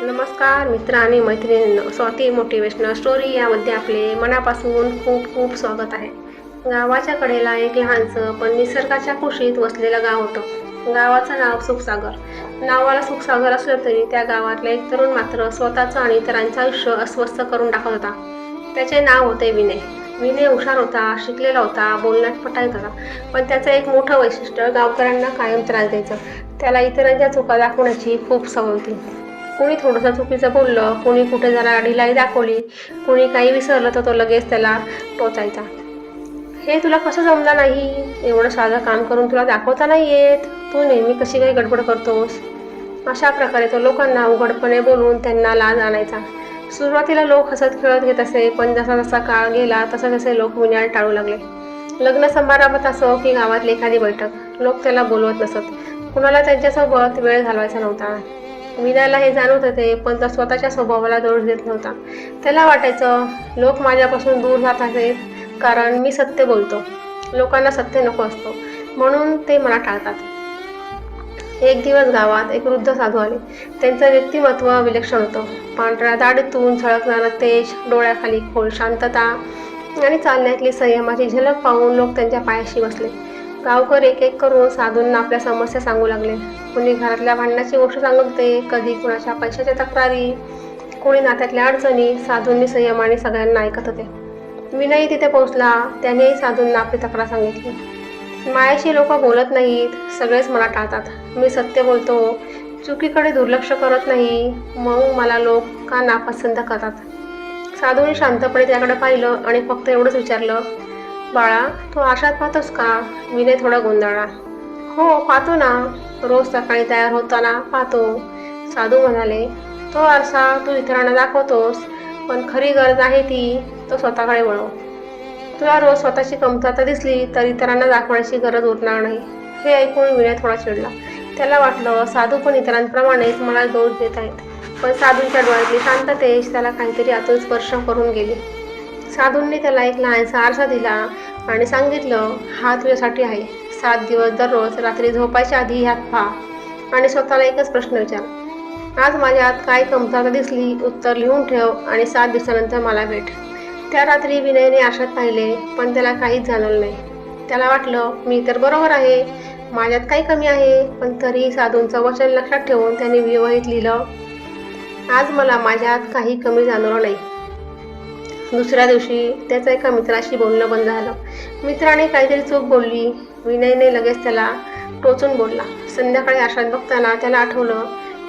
नमस्कार मित्र आणि मैत्रिणींनो स्वाती मोटिवेशनल स्टोरी यामध्ये आपले मनापासून खूप खूप स्वागत आहे. गावाच्या कडेला एक लहानसं पण निसर्गाच्या कुशीत वसलेलं गाव होतं. गावाचं नाव सुखसागर. नावाला सुखसागर असलं तरी त्या गावातला एक तरुण मात्र स्वतःचं आणि इतरांचं आयुष्य अस्वस्थ करून टाकत होता. त्याचे नाव होते विनय. विनय हुशार होता शिकलेला होता बोलण्यात पटायत होता. पण त्याचं एक मोठं वैशिष्ट्य गावकऱ्यांना कायम त्रास द्यायचं. त्याला इतरांच्या चुका दाखवण्याची खूप सवय होती. कोणी थोडंसं चुकीचं बोललं कोणी कुठे जरा ढिलाई दाखवली कोणी काही विसरलं तर तो लगेच त्याला टोचायचा. हे तुला कसं जमलं नाही? एवढं साधं काम करून तुला दाखवता नाही येत. तू नेहमी कशी काही गडबड करतोस? अशा प्रकारे तो लोकांना उघडपणे बोलून त्यांना लाज आणायचा. सुरुवातीला लोक हसत खेळत घेत असे पण जसा जसा काळ गेला तसे तसे लोक विण्याला टाळू लागले. लग्न समारंभात असो की गावातली एखादी बैठक लोक त्याला बोलवत नसत. कुणाला त्यांच्यासोबत वेळ घालवायचा नव्हता. विनायला हे जाणवत होते पण तो स्वतःच्या स्वभावाला दोष देत नव्हता. त्याला वाटायचं लोक माझ्यापासून दूर जात आहेत कारण मी सत्य बोलतो. लोकांना सत्य नको असतो म्हणून ते मला टाळतात. एक दिवस गावात एक वृद्ध साधू आले. त्यांचं व्यक्तिमत्व विलक्षण होतं. पांढऱ्या दाढीतून झळकणारं तेज डोळ्याखाली खोल शांतता आणि चालण्यातली संयमाची झलक पाहून लोक त्यांच्या पायाशी बसले. गावकर एक एक करून साधूंना आपल्या समस्या सांगू लागले. कोणी घरातल्या भांडणाची गोष्ट सांगते कधी कुणाच्या पैशाच्या तक्रारी कोणी नात्यातल्या अडचणी साधूंनी संयमाने सगळ्यांना ऐकत होते. विनयही तिथे पोहोचला त्यानेही साधूंना आपली तक्रार सांगितली. मायाशी लोक बोलत नाहीत सगळेच मला टाळतात. मी सत्य बोलतो चुकीकडे दुर्लक्ष करत नाही मग मला लोक का नापसंत करतात? साधूने शांतपणे त्याकडे पाहिलं आणि फक्त एवढंच विचारलं बाळा तू आशात पाहतोस का? विनय थोडा गोंधळला. हो पाहतो ना. रोज सकाळी तयार होताना पाहतो. साधू म्हणाले तो आरसा तू इतरांना दाखवतोस पण खरी गरज आहे ती तो स्वतःकडे वळव. तुला रोज स्वतःची कमतरता दिसली तर इतरांना दाखवण्याची गरज उरणार नाही. हे ऐकून विनय थोडा चिडला. त्याला वाटलं साधू पण इतरांप्रमाणेच मला दोष देत आहेत. पण साधूंच्या डोळ्यातली शांततेश त्याला काहीतरी आतून स्पर्श करून गेली. साधूंनी त्याला एक लहानसा आरसा दिला आणि सांगितलं हा तुझ्यासाठी आहे. सात दिवस दररोज रात्री झोपायच्या आधी ह्यात पहा आणि स्वतःला एकच प्रश्न विचार. आज माझ्यात काय कमतरता दिसली उत्तर लिहून ठेव आणि सात दिवसानंतर मला भेट. त्या रात्री विनयने आशात पाहिले पण त्याला काहीच जाणवलं नाही. त्याला वाटलं मी तर बरोबर आहे. माझ्यात काही कमी आहे पण तरी साधूंचं वचन लक्षात ठेवून त्याने विवाहित लिहिलं आज मला माझ्यात काही कमी जाणवलं नाही. दुसऱ्या दिवशी त्याचं एका मित्राशी बोलणं बंद झालं. मित्राने काहीतरी चूक बोलली विनयने लगेच त्याला टोचून बोलला. संध्याकाळी आशात बघताना त्याला आठवलं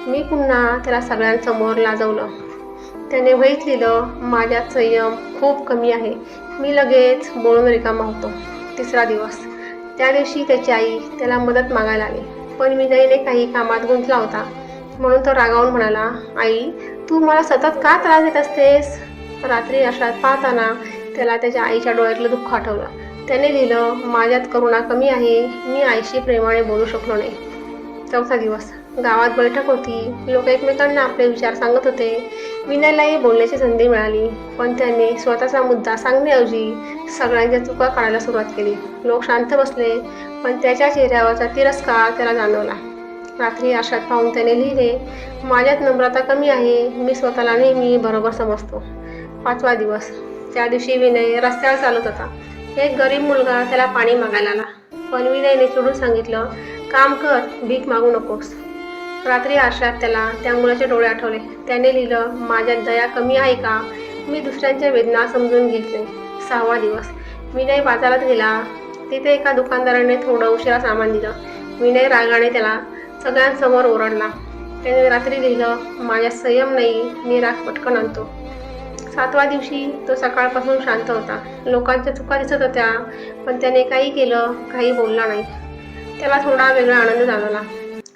मी पुन्हा त्याला सगळ्यांसमोर लाजवलं. त्याने वहीत लिहिलं माझ्यात संयम खूप कमी आहे. मी लगेच बोलून रिकामा होतो. तिसरा दिवस. त्या दिवशी त्याची आई त्याला मदत मागायला आली. पण विनयने काही कामात गुंतला होता. म्हणून तो रागावून म्हणाला आई तू मला सतत का त्रास देत असतेस? रात्री अशात पाहताना त्याला त्याच्या आईच्या डोळ्यातलं दुःख आठवलं. त्याने लिहिलं माझ्यात करुणा कमी आहे. मी आईशी प्रेमाने बोलू शकलो नाही. चौथा दिवस. गावात बैठक होती. लोक एकमेकांना आपले विचार सांगत होते. विनयलाही बोलण्याची संधी मिळाली. पण त्याने स्वतःचा मुद्दा सांगण्याऐवजी सगळ्यांच्या चुका काढायला सुरुवात केली. लोक शांत बसले पण त्याच्या चेहऱ्यावरचा तिरस्कार त्याला जाणवला. रात्री आशात पाहून त्याने लिहिले माझ्यात नम्रता कमी आहे. मी स्वतःला नेहमी बरोबर समजतो. पाचवा दिवस. त्या दिवशी विनय रस्त्यावर चालत होता. एक गरीब मुलगा त्याला पाणी मागायला आला. पण विनयने चिडून सांगितलं काम कर भीक मागू नकोस. रात्री आशात त्याला त्या मुलाचे डोळे आठवले. त्याने लिहिलं माझ्यात दया कमी आहे का? मी दुसऱ्यांच्या वेदना समजून घेत नाही. सहावा दिवस. विनय बाजारात गेला. तिथे एका दुकानदाराने थोडं उशिरा सामान दिलं. विनय रागाने त्याला सगळ्यांसमोर ओरडला. त्याने रात्री लिहिलं माझ्या संयम नाही मी राग पटकन आणतो. सातव्या दिवशी तो सकाळपासून शांत होता. लोकांच्या चुका दिसत होत्या पण त्याने काही केलं काही बोलला नाही. त्याला थोडा वेगळा आनंद जाणवला.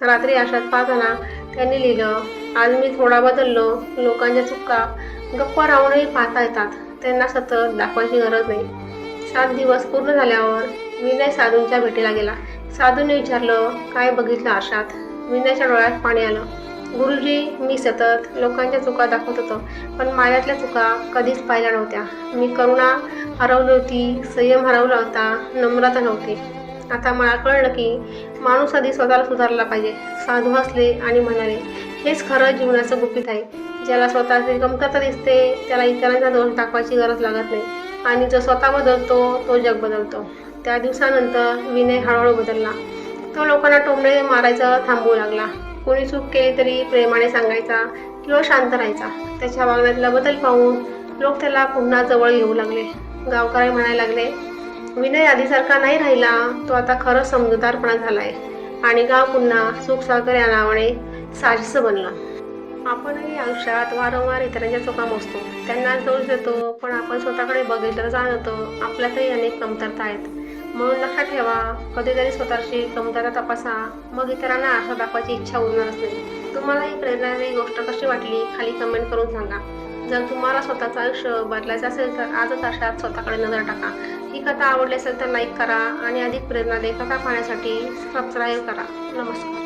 रात्री आशात पाहताना त्यांनी लिहिलं आज मी थोडा बदललो लोकांच्या चुका गप्प राहूनही पाहता येतात. त्यांना सतत दाखवायची गरज नाही. सात दिवस पूर्ण झाल्यावर विनय साधूंच्या भेटीला गेला. साधूने विचारलं काय बघितलं आशात विनयच्या डोळ्यात पाणी आलं. गुरुजी मी सतत लोकांच्या चुका दाखवत होतो पण माझ्यातल्या चुका कधीच पाहिल्या नव्हत्या. मी करुणा हरवली होती संयम हरवला होता नम्रता नव्हती. आता मला कळलं की माणूस आधी स्वतःला सुधारला पाहिजे साधू हसले आणि म्हणाले हेच खरं जीवनाचं गुपित आहे. ज्याला स्वतःची कमतरता दिसते त्याला इतरांचा दोष दाखवायची गरज लागत नाही. आणि जो स्वतः बदलतो तो जग बदलतो. त्या दिवसानंतर विनय हळूहळू बदलला. तो लोकांना टोमणे मारायचं थांबवू लागला. कोणी चूक केली तरी प्रेमाने सांगायचा किंवा शांत राहायचा. त्याच्या वागण्यातला बदल पाहून लोक त्याला पुन्हा जवळ येऊ लागले. गावकरी म्हणायला लागले विनय आधीसारखा नाही राहिला. तो आता खरं समजूतदारपणा झालाय. आणि गाव पुन्हा सुख सागर या नावाने साजेसं बनलं. आपणही आयुष्यात वारंवार इतरांच्या चुका मोजतो. त्यांना दोष देतो पण आपण स्वतःकडे बघितलं जाणवतो. आपल्यातही अनेक कमतरता आहेत. म्हणून लक्षात ठेवा. कधीतरी स्वतःची कमतरता तपासा. मग इतरांना आशा दाखवायची इच्छा उरणारच नाही तुम्हाला ही प्रेरणादायी गोष्ट कशी वाटली खाली कमेंट करून सांगा. जर तुम्हाला स्वतःचं आयुष्य बदलायचं असेल तर आजच अशात स्वतःकडे नजर टाका. ही कथा आवडली असेल तर लाईक करा आणि अधिक प्रेरणादायी कथा पाहण्यासाठी सबस्क्राईब करा. नमस्कार.